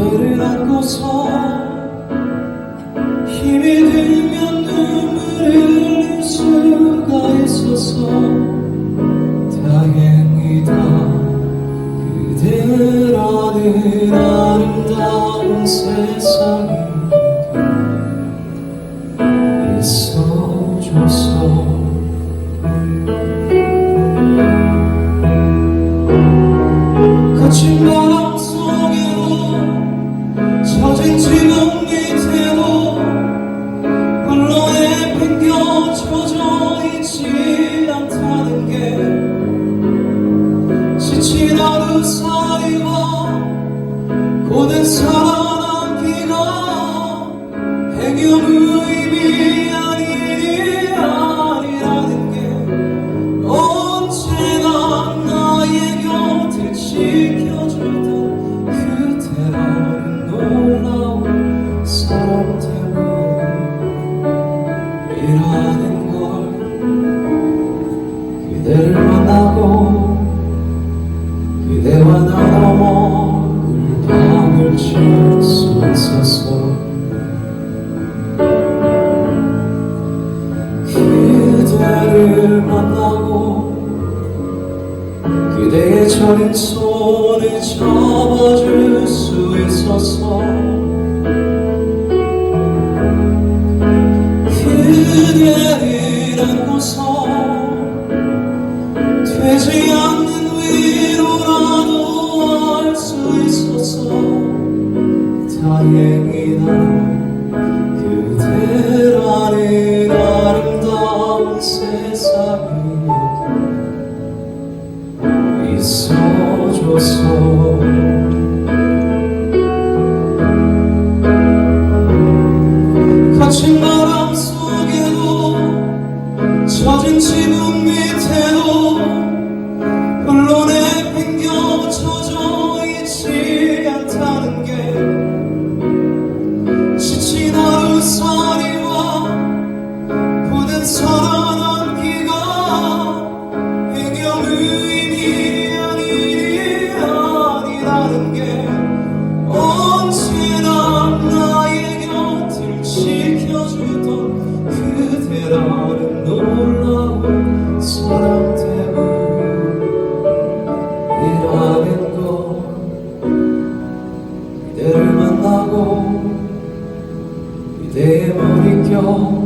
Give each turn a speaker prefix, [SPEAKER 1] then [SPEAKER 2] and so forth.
[SPEAKER 1] 그대를 안고서 힘이 들면 눈물을 흘릴 수가 있어서 다행이다. 그대라는 아름다운 세상이 있어줘서. 거친 바람 속 먹을 밤을 있었어 그대를 만나고 그대의 저린 손을 잡아줄 수 있었어 그대를 안고서 되지 않는 위로 다행이다 그대라는 아름다운 세상에 있어줘서. 갇힌 바람 속에도 젖은 지붕 밑에도 흘러 yo